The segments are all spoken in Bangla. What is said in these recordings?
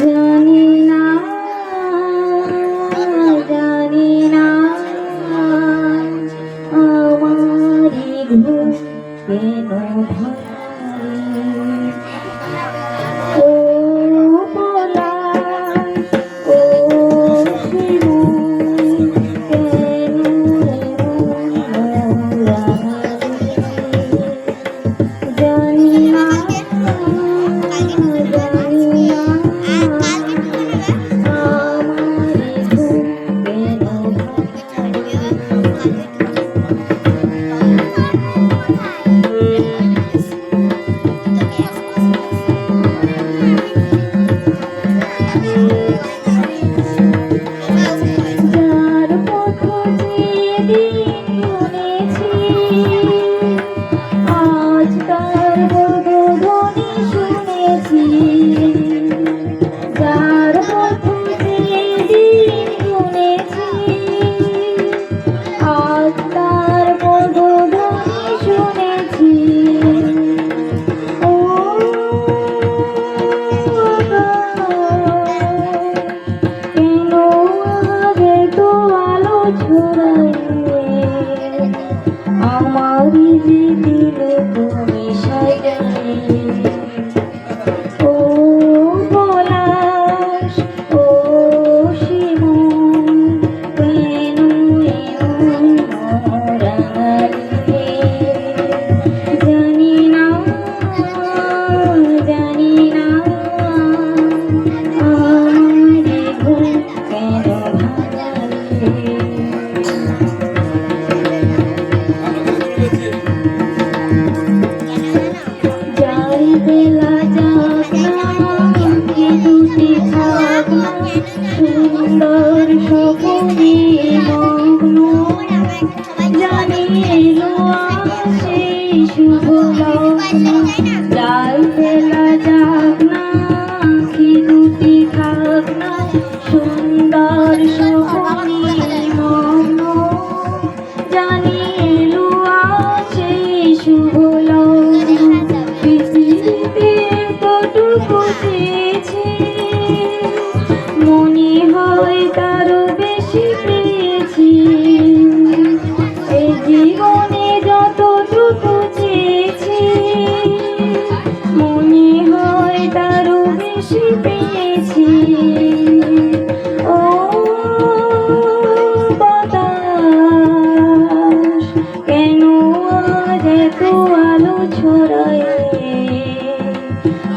জানি না জানি না আমার কেন ভাঙ? ছড়াইয়ে আমার যে দিলে তুমি সাজাইয়ে ও পলাশ জানি না জানি না আমার ঘুম কেন বেলা যাক নামকে সুন্দর সপনে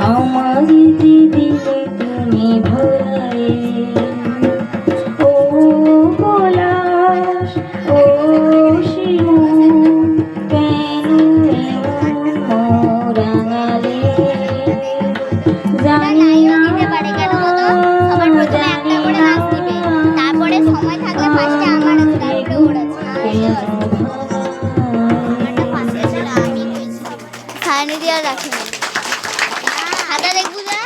আমার দিদি তুমি ভোলায় ও পলাশ ও শিমু কেন রাঙালে জানি তারপরে সময় থাকলে ফার্স্টে আমার গাড়িটা ওড়াচ্ছে সায়নি দিয়ে রাখি না। খাতা দেখব না